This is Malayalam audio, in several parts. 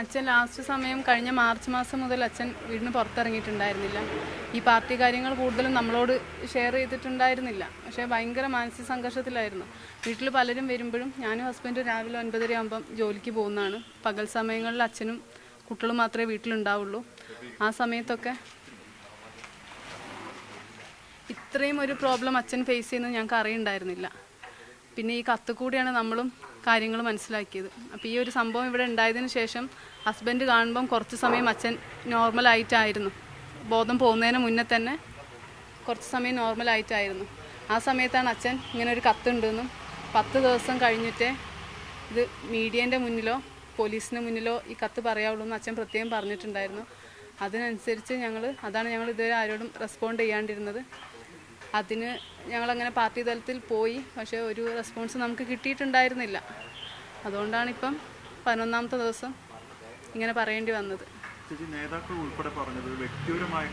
അച്ഛൻ ലാസ്റ്റ് സമയം കഴിഞ്ഞ മാർച്ച് മാസം മുതൽ അച്ഛൻ വീടിന് പുറത്തിറങ്ങിയിട്ടുണ്ടായിരുന്നില്ല. ഈ പാർട്ടി കാര്യങ്ങൾ കൂടുതലും നമ്മളോട് ഷെയർ ചെയ്തിട്ടുണ്ടായിരുന്നില്ല. പക്ഷേ ഭയങ്കര മാനസിക സംഘർഷത്തിലായിരുന്നു. വീട്ടിൽ പലരും വരുമ്പോഴും ഞാനും ഹസ്ബൻഡും രാവിലെ ഒൻപതര ആകുമ്പം ജോലിക്ക് പോകുന്നതാണ്. പകൽ സമയങ്ങളിൽ അച്ഛനും കുട്ടികളും മാത്രമേ വീട്ടിലുണ്ടാവുള്ളൂ. ആ സമയത്തൊക്കെ ഇത്രയും ഒരു പ്രോബ്ലം അച്ഛൻ ഫേസ് ചെയ്യുന്നത് ഞങ്ങൾക്ക് അറിയണ്ടായിരുന്നില്ല. പിന്നെ ഈ കത്ത് കൂടിയാണ് നമ്മളും കാര്യങ്ങൾ മനസ്സിലാക്കിയത്. അപ്പോൾ ഈ ഒരു സംഭവം ഇവിടെ ഉണ്ടായതിനു ശേഷം ഹസ്ബൻഡ് കാണുമ്പം കുറച്ച് സമയം അച്ഛൻ നോർമലായിട്ടായിരുന്നു ബോധം പോകുന്നതിന് മുന്നേ തന്നെ കുറച്ച് സമയം നോർമലായിട്ടായിരുന്നു ആ സമയത്താണ് അച്ഛൻ ഇങ്ങനെ ഒരു കത്തുണ്ടെന്നും പത്ത് ദിവസം കഴിഞ്ഞിട്ടേ ഇത് മീഡിയേന്റെ മുന്നിലോ പോലീസിന് മുന്നിലോ ഈ കത്ത് പറയാവുള്ളൂ എന്ന് അച്ഛൻ പ്രത്യേകം പറഞ്ഞിട്ടുണ്ടായിരുന്നു. അതിനനുസരിച്ച് ഞങ്ങൾ അതാണ് ഞങ്ങൾ ഇതുവരെ ആരോടും റെസ്പോണ്ട് ചെയ്യാണ്ടിരുന്നത്. അതിന് ഞങ്ങളങ്ങനെ പാർട്ടി തലത്തിൽ പോയി. പക്ഷേ ഒരു റെസ്പോൺസ് നമുക്ക് കിട്ടിയിട്ടുണ്ടായിരുന്നില്ല. അതുകൊണ്ടാണ് ഇപ്പം പതിനൊന്നാമത്തെ ദിവസം ഇങ്ങനെ പറയേണ്ടി വന്നത്. നേതാക്കൾ ഉൾപ്പെടെ പറഞ്ഞത് വ്യക്തിപരമായ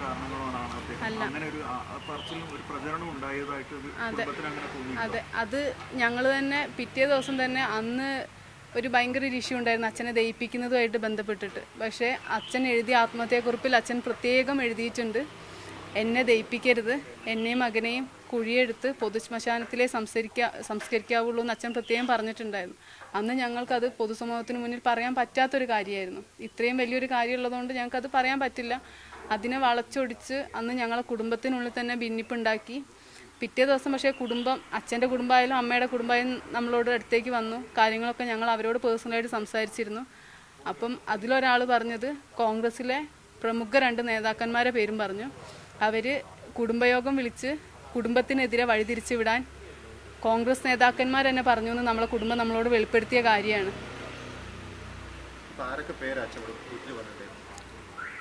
അതെ. അത്. ഞങ്ങൾ തന്നെ പിറ്റേ ദിവസം തന്നെ അന്ന് ഒരു ഭയങ്കര ഒരു ഇഷ്യൂ ഉണ്ടായിരുന്നു അച്ഛനെ ദയിപ്പിക്കുന്നതുമായിട്ട് ബന്ധപ്പെട്ടിട്ട്. പക്ഷേ അച്ഛൻ എഴുതിയ ആത്മഹത്യാക്കുറിപ്പിൽ അച്ഛൻ പ്രത്യേകം എഴുതിയിട്ടുണ്ട്. എന്നെ ദയിപ്പിക്കരുത് എന്നെയും മകനെയും കുഴിയെടുത്ത് പൊതുശ്മശാനത്തിലെ സംസ്കരിക്കാ സംസ്കരിക്കാവുള്ളൂ എന്ന് അച്ഛൻ പ്രത്യേകം പറഞ്ഞിട്ടുണ്ടായിരുന്നു. അന്ന് ഞങ്ങൾക്കത് പൊതുസമൂഹത്തിന് മുന്നിൽ പറയാൻ പറ്റാത്തൊരു കാര്യമായിരുന്നു. ഇത്രയും വലിയൊരു കാര്യമുള്ളതുകൊണ്ട് ഞങ്ങൾക്കത് പറയാൻ പറ്റില്ല. അതിനെ വളച്ചൊടിച്ച് അന്ന് ഞങ്ങളെ കുടുംബത്തിനുള്ളിൽ തന്നെ ഭിന്നിപ്പുണ്ടാക്കി. പിറ്റേ ദിവസം പക്ഷേ കുടുംബം അച്ഛന്റെ കുടുംബമായാലും അമ്മയുടെ കുടുംബമായാലും നമ്മളോട് അടുത്തേക്ക് വന്നു. കാര്യങ്ങളൊക്കെ ഞങ്ങൾ അവരോട് പേഴ്സണലായിട്ട് സംസാരിച്ചിരുന്നു. അപ്പം അതിലൊരാൾ പറഞ്ഞത് കോൺഗ്രസ്സിലെ പ്രമുഖ രണ്ട് നേതാക്കന്മാരെ പേരും പറഞ്ഞു. അവർ കുടുംബയോഗം വിളിച്ച് കുടുംബത്തിനെതിരെ വഴിതിരിച്ചു വിടാൻ കോൺഗ്രസ് നേതാക്കന്മാർ തന്നെ പറഞ്ഞു എന്ന് നമ്മളെ കുടുംബം നമ്മളോട് വെളിപ്പെടുത്തിയ കാര്യമാണ്.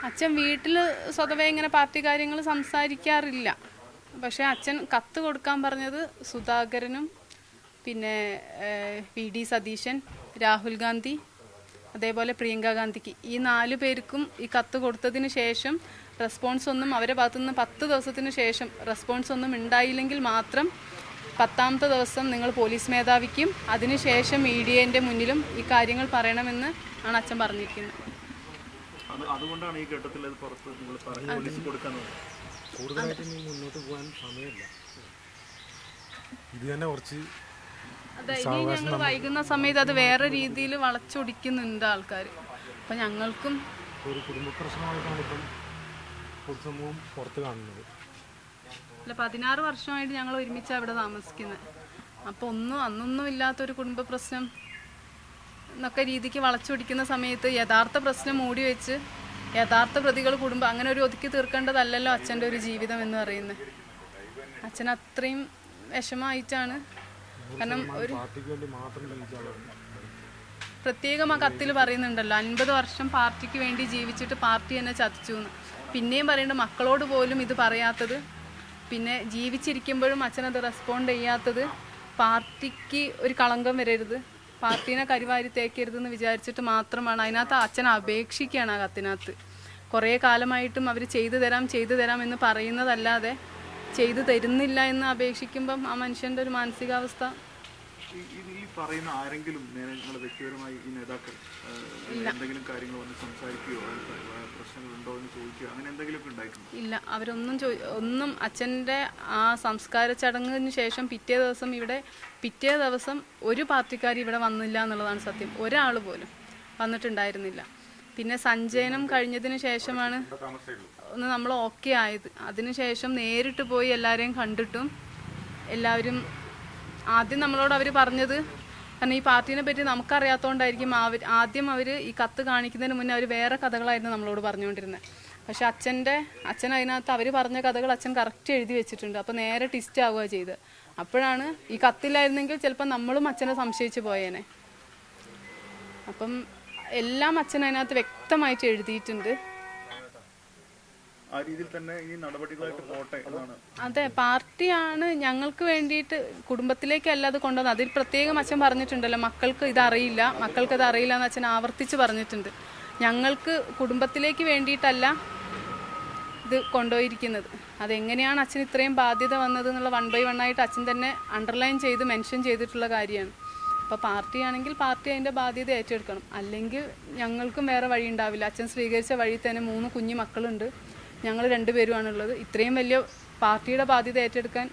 അച്ഛൻ വീട്ടിൽ സ്വതവേ ഇങ്ങനെ പാർട്ടി കാര്യങ്ങൾ സംസാരിക്കാറില്ല. പക്ഷെ അച്ഛൻ കത്ത് കൊടുക്കാൻ പറഞ്ഞത് സുധാകരനും പിന്നെ വി ഡി സതീശൻ രാഹുൽ ഗാന്ധി അതേപോലെ പ്രിയങ്ക ഗാന്ധിക്ക്. ഈ നാല് പേർക്കും ഈ കത്ത് കൊടുത്തതിന് ശേഷം റെസ്പോൺസ് ഒന്നും അവരെ ഭാഗത്തുനിന്ന് പത്ത് ദിവസത്തിന് ശേഷം റെസ്പോൺസ് ഒന്നും ഉണ്ടായില്ലെങ്കിൽ മാത്രം പത്താമത്തെ ദിവസം നിങ്ങൾ പോലീസ് മേധാവിക്കും അതിനുശേഷം മീഡിയേന്റെ മുന്നിലും ഈ കാര്യങ്ങൾ പറയണമെന്ന് ആണ് അച്ഛൻ പറഞ്ഞിരിക്കുന്നത്. അത് അതുകൊണ്ടാണ് ഈ ഘട്ടത്തിൽ പുറത്ത് നിങ്ങൾ പറഞ്ഞു പോലീസ് കൊടുക്കാൻ കൂടുതലായിട്ട് ഇനി മുന്നോട്ട് പോകാൻ സമയമില്ല. ഇത് തന്നെ കുറച്ച് അതെ ഇനി ഞങ്ങൾ വൈകുന്ന സമയത്ത് അത് വേറെ രീതിയിൽ വളച്ചൊടിക്കുന്നുണ്ട് ആൾക്കാർ അപ്പൊ ഞങ്ങൾക്കും ഒരു കുടുംബ പ്രശ്നമായിട്ടാണ് ഇപ്പം പൊതുസമൂഹം പുറത്ത് കാണുന്നത്. അല്ല പതിനാറ് വർഷമായിട്ട് ഞങ്ങൾ ഒരുമിച്ച് അവിടെ താമസിക്കുന്നത് അപ്പൊ ഒന്നും അന്നൊന്നും ഇല്ലാത്തൊരു കുടുംബ പ്രശ്നം എന്നൊക്കെ രീതിക്ക് വളച്ചൊടിക്കുന്ന സമയത്ത് യഥാർത്ഥ പ്രശ്നം മൂടി വെച്ച് യഥാർത്ഥ പ്രതികൾ കുടുംബം അങ്ങനെ ഒരു ഒതുക്കി തീർക്കേണ്ടതല്ലല്ലോ അച്ഛന്റെ ഒരു ജീവിതം എന്ന് പറയുന്നത് അച്ഛൻ അത്രയും വിഷമമായിട്ടാണ് കാരണം ഒരു പ്രത്യേകം ആ കത്തിൽ പറയുന്നുണ്ടല്ലോ അൻപത് വർഷം പാർട്ടിക്ക് വേണ്ടി ജീവിച്ചിട്ട് പാർട്ടി എന്നെ ചതിച്ചു എന്ന് പിന്നെയും പറയേണ്ട മക്കളോട് പോലും ഇത് പറയാത്തത്. പിന്നെ ജീവിച്ചിരിക്കുമ്പോഴും അച്ഛനത് റെസ്പോണ്ട് ചെയ്യാത്തത്. പാർട്ടിക്ക് ഒരു കളങ്കം വരരുത്. പാർട്ടീനെ കരിവാരി തേക്കരുതെന്ന് വിചാരിച്ചിട്ട് മാത്രമാണ്. അതിനകത്ത് അച്ഛൻ അപേക്ഷിക്കുകയാണ് ആ കത്തിനകത്ത്. കുറേ കാലമായിട്ടും അവർ ചെയ്തു തരാം ചെയ്തു തരാം എന്ന് പറയുന്നതല്ലാതെ ചെയ്തു തരുന്നില്ല എന്ന് അപേക്ഷിക്കുമ്പം ആ മനുഷ്യന്റെ ഒരു മാനസികാവസ്ഥ. പറയുന്ന ആരെങ്കിലും നിങ്ങൾ വ്യക്തിപരമായി ഈ നേതാക്കൾ എന്തെങ്കിലും കാര്യങ്ങൾ വന്ന് സംസാരിക്കുകയോ പ്രശ്നങ്ങളുണ്ടോ എന്ന് ചോദിക്കുകയോ അങ്ങനെ എന്തെങ്കിലുമൊക്കെ ഉണ്ടായിട്ടുണ്ട്? ഇല്ല. അവരൊന്നും ഒന്നും അച്ഛന്റെ ആ സംസ്കാര ചടങ്ങിന് ശേഷം പിറ്റേ ദിവസം ഇവിടെ പിറ്റേ ദിവസം ഒരു പാർട്ടിക്കാർ ഇവിടെ വന്നില്ല എന്നുള്ളതാണ് സത്യം. ഒരാൾ പോലും വന്നിട്ടുണ്ടായിരുന്നില്ല. പിന്നെ സഞ്ജയനം കഴിഞ്ഞതിന് ശേഷമാണ് ഒന്ന് നമ്മൾ ഓക്കെ ആയത്. അതിനുശേഷം നേരിട്ട് പോയി എല്ലാവരെയും കണ്ടിട്ടും എല്ലാവരും ആദ്യം നമ്മളോട് അവർ പറഞ്ഞത് കാരണം ഈ പാർട്ടീനെ പറ്റി നമുക്കറിയാത്തതുകൊണ്ടായിരിക്കും അവർ ആദ്യം അവർ ഈ കത്ത് കാണിക്കുന്നതിന് മുന്നേ അവർ വേറെ കഥകളായിരുന്നു നമ്മളോട് പറഞ്ഞുകൊണ്ടിരുന്നത് പക്ഷെ അച്ഛന്റെ അച്ഛൻ അതിനകത്ത് അവർ പറഞ്ഞ കഥകൾ അച്ഛൻ കറക്റ്റ് എഴുതി വെച്ചിട്ടുണ്ട്. അപ്പോൾ നേരെ ടിസ്റ്റ് ആവുക ചെയ്ത്. അപ്പോഴാണ് ഈ കത്തില്ലായിരുന്നെങ്കിൽ ചിലപ്പോൾ നമ്മളും അച്ഛനെ സംശയിച്ച് പോയേനെ. അപ്പം എല്ലാം അച്ഛൻ അതിനകത്ത് വ്യക്തമായിട്ട് എഴുതിയിട്ടുണ്ട്. ആ രീതിയിൽ തന്നെ ഈ നടപടികളായിട്ട് പോട്ടെ എന്നാണ് അതെ പാർട്ടിയാണ് ഞങ്ങൾക്ക് വേണ്ടിയിട്ട് കുടുംബത്തിലേക്കല്ല അത് കൊണ്ടുവന്നത്. അതിൽ പ്രത്യേകം അച്ഛൻ പറഞ്ഞിട്ടുണ്ടല്ലോ മക്കൾക്ക് ഇത് അറിയില്ല മക്കൾക്ക് ഇത് അറിയില്ല എന്ന് അച്ഛൻ ആവർത്തിച്ച് പറഞ്ഞിട്ടുണ്ട്. ഞങ്ങൾക്ക് കുടുംബത്തിലേക്ക് വേണ്ടിയിട്ടല്ല ഇത് കൊണ്ടുപോയിരിക്കുന്നത്. അതെങ്ങനെയാണ് അച്ഛൻ ഇത്രയും ബാധ്യത വന്നത് എന്നുള്ള വൺ ബൈ വൺ ആയിട്ട് അച്ഛൻ തന്നെ അണ്ടർലൈൻ ചെയ്ത് മെൻഷൻ ചെയ്തിട്ടുള്ള കാര്യമാണ്. അപ്പോൾ പാർട്ടിയാണെങ്കിൽ പാർട്ടി അതിന്റെ ബാധ്യത ഏറ്റെടുക്കണം. അല്ലെങ്കിൽ ഞങ്ങൾക്കും വേറെ വഴി ഉണ്ടാവില്ല അച്ഛൻ സ്വീകരിച്ച വഴി തന്നെ മൂന്ന് കുഞ്ഞു മക്കളുണ്ട്. ഞങ്ങൾ രണ്ടുപേരുമാണുള്ളത്. ഇത്രയും വലിയ പാർട്ടിയുടെ ബാധ്യത ഏറ്റെടുക്കാൻ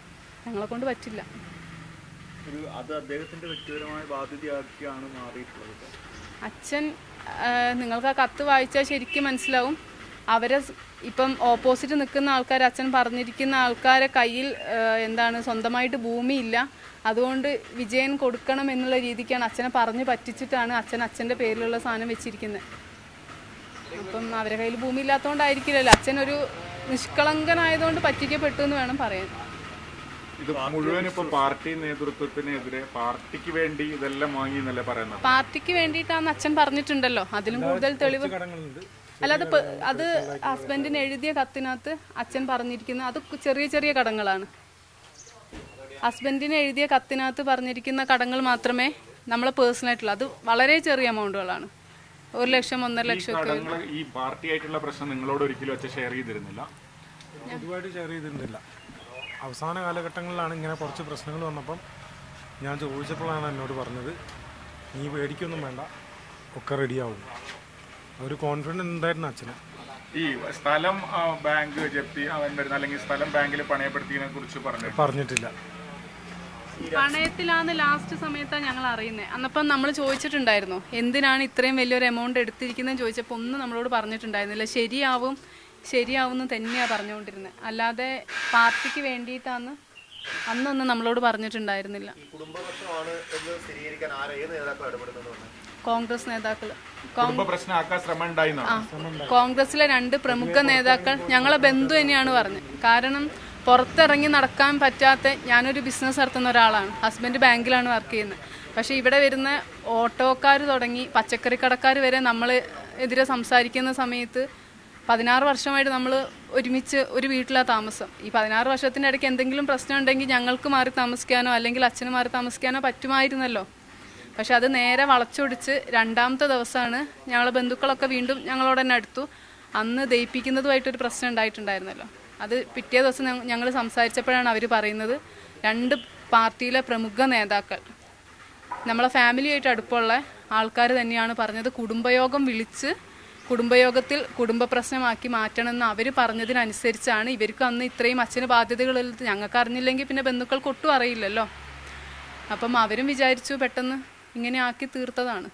ഞങ്ങളെ കൊണ്ട് പറ്റില്ല. അത് അദ്ദേഹത്തിന്റെ വ്യക്തിപരമായ ബാധ്യതയാക്കിയാണ് മാറിയിട്ടുള്ളത്. ഇപ്പൊ. അച്ഛൻ നിങ്ങൾക്ക് ആ കത്ത് വായിച്ചാൽ ശരിക്കും മനസ്സിലാവും. അവരെ ഇപ്പം ഓപ്പോസിറ്റ് നിൽക്കുന്ന ആൾക്കാർ അച്ഛൻ പറഞ്ഞിരിക്കുന്ന ആൾക്കാരെ കയ്യിൽ എന്താണ് സ്വന്തമായിട്ട് ഭൂമിയില്ല. അതുകൊണ്ട് വിജയൻ കൊടുക്കണം എന്നുള്ള രീതിക്കാണ് അച്ഛനെ പറഞ്ഞ് പറ്റിച്ചിട്ടാണ് അച്ഛൻ അച്ഛന്റെ പേരിലുള്ള സാധനം വെച്ചിരിക്കുന്നത്. അപ്പം അവരെ കയ്യിൽ ഭൂമി ഇല്ലാത്തതുകൊണ്ടായിരിക്കില്ലല്ലോ അച്ഛൻ ഒരു നിഷ്കളങ്കനായതുകൊണ്ട് പറ്റിക്കപ്പെട്ടു എന്ന് വേണം പറയാൻ. ഇത് മുഴുവൻ ഇപ്പൊ പാർട്ടി നേതൃത്വത്തിനെതിരെ പാർട്ടിക്ക് വേണ്ടി ഇതെല്ലാം വാങ്ങി എന്നല്ലേ പറയുന്നത്? പാർട്ടിക്ക് വേണ്ടിയിട്ടാന്ന് അച്ഛൻ പറഞ്ഞിട്ടുണ്ടല്ലോ. അതിലും കൂടുതൽ തെളിവ്. അല്ലാതെ അത് ഹസ്ബൻഡിന് എഴുതിയ കത്തിനകത്ത് അച്ഛൻ പറഞ്ഞിരിക്കുന്ന അത് ചെറിയ ചെറിയ കടങ്ങളാണ്. ഹസ്ബൻഡിന് എഴുതിയ കത്തിനകത്ത് പറഞ്ഞിരിക്കുന്ന കടങ്ങൾ മാത്രമേ നമ്മളെ പേഴ്സണൽ ആയിട്ടുള്ള. അത് വളരെ ചെറിയ എമൗണ്ടുകളാണ് ഒരു ലക്ഷം ഒന്നര ലക്ഷം ഒക്കെ ഈ പാർട്ടി ആയിട്ടുള്ള പ്രശ്നം നിങ്ങളോട് ഒരിക്കലും വെച്ച് ഷെയർ ചെയ്തിരുന്നില്ല? പൊതുവായിട്ട് ഷെയർ ചെയ്തിരുന്നില്ല. അവസാന കാലഘട്ടങ്ങളിലാണ് ഇങ്ങനെ കുറച്ച് പ്രശ്നങ്ങൾ വന്നപ്പം ഞാൻ ചോദിച്ചപ്പോഴാണ് എന്നോട് പറഞ്ഞത് നീ പേടിക്കൊന്നും വേണ്ട ഒക്കെ റെഡിയാവും ഒരു കോൺഫിഡൻസ് ഉണ്ടായിരുന്നു അച്ഛന്. ഈ സ്ഥലം ആ, ബാങ്ക് ജപ്തി അവൻ വരുന്ന അല്ലെങ്കിൽ സ്ഥലം ബാങ്കിൽ പണയപ്പെടുത്തിയതിനെ കുറിച്ച് പറഞ്ഞു പറഞ്ഞിട്ടില്ല. പണയത്തിലാന്ന് ലാസ്റ്റ് സമയത്താണ് ഞങ്ങൾ അറിയുന്നത് അന്നപ്പം നമ്മൾ ചോദിച്ചിട്ടുണ്ടായിരുന്നു എന്തിനാണ് ഇത്രയും വലിയൊരു എമൗണ്ട് എടുത്തിരിക്കുന്നതെന്ന് ചോദിച്ചപ്പോൾ ഒന്നും നമ്മളോട് പറഞ്ഞിട്ടുണ്ടായിരുന്നില്ല. ശരിയാവും ശരിയാവും എന്ന് തന്നെയാണ് പറഞ്ഞുകൊണ്ടിരുന്നത് അല്ലാതെ പാർട്ടിക്ക് വേണ്ടിയിട്ടാന്ന് അന്നൊന്നും നമ്മളോട് പറഞ്ഞിട്ടുണ്ടായിരുന്നില്ല. കോൺഗ്രസ് നേതാക്കൾ. കോൺഗ്രസിലെ രണ്ട് പ്രമുഖ നേതാക്കൾ ഞങ്ങളെ ബന്ധു തന്നെയാണ് പറഞ്ഞത്. കാരണം പുറത്തിറങ്ങി നടക്കാൻ പറ്റാത്ത ഞാനൊരു ബിസിനസ് നടത്തുന്ന ഒരാളാണ്. ഹസ്ബൻഡ് ബാങ്കിലാണ് വർക്ക് ചെയ്യുന്നത്. പക്ഷേ ഇവിടെ വരുന്ന ഓട്ടോക്കാർ തുടങ്ങി പച്ചക്കറി കടക്കാർ വരെ നമ്മൾ എതിരെ സംസാരിക്കുന്ന സമയത്ത് പതിനാറ് വർഷമായിട്ട് നമ്മൾ ഒരുമിച്ച് ഒരു വീട്ടിലാണ് താമസം. ഈ പതിനാറ് വർഷത്തിന്റെ ഇടയ്ക്ക് എന്തെങ്കിലും പ്രശ്നം ഉണ്ടെങ്കിൽ ഞങ്ങൾക്ക് മാറി താമസിക്കാനോ അല്ലെങ്കിൽ അച്ഛന് മാറി താമസിക്കാനോ പറ്റുമായിരുന്നല്ലോ. പക്ഷെ അത് നേരെ വളച്ചൊടിച്ച് രണ്ടാമത്തെ ദിവസമാണ് ഞങ്ങളെ ബന്ധുക്കളൊക്കെ വീണ്ടും ഞങ്ങളോട് തന്നെ അടുത്തു. അന്ന് ദയിപ്പിക്കുന്നതുമായിട്ടൊരു പ്രശ്നം ഉണ്ടായിട്ടുണ്ടായിരുന്നല്ലോ. അത് പിറ്റേ ദിവസം ഞങ്ങൾ സംസാരിച്ചപ്പോഴാണ് അവർ പറയുന്നത് രണ്ട് പാർട്ടിയിലെ പ്രമുഖ നേതാക്കൾ. നമ്മളെ ഫാമിലിയായിട്ട് അടുപ്പമുള്ള ആൾക്കാർ തന്നെയാണ് പറഞ്ഞത്. കുടുംബയോഗം വിളിച്ച് കുടുംബയോഗത്തിൽ കുടുംബ പ്രശ്നമാക്കി മാറ്റണമെന്ന് അവർ പറഞ്ഞതിനനുസരിച്ചാണ് ഇവർക്ക് അന്ന് ഇത്രയും അച്ഛന് ബാധ്യതകളിൽ ഞങ്ങൾക്ക് അറിഞ്ഞില്ലെങ്കിൽ പിന്നെ ബന്ധുക്കൾക്ക് ഒട്ടും അറിയില്ലല്ലോ. അപ്പം അവരും വിചാരിച്ചു പെട്ടെന്ന് ഇങ്ങനെ ആക്കി തീർത്തതാണ്.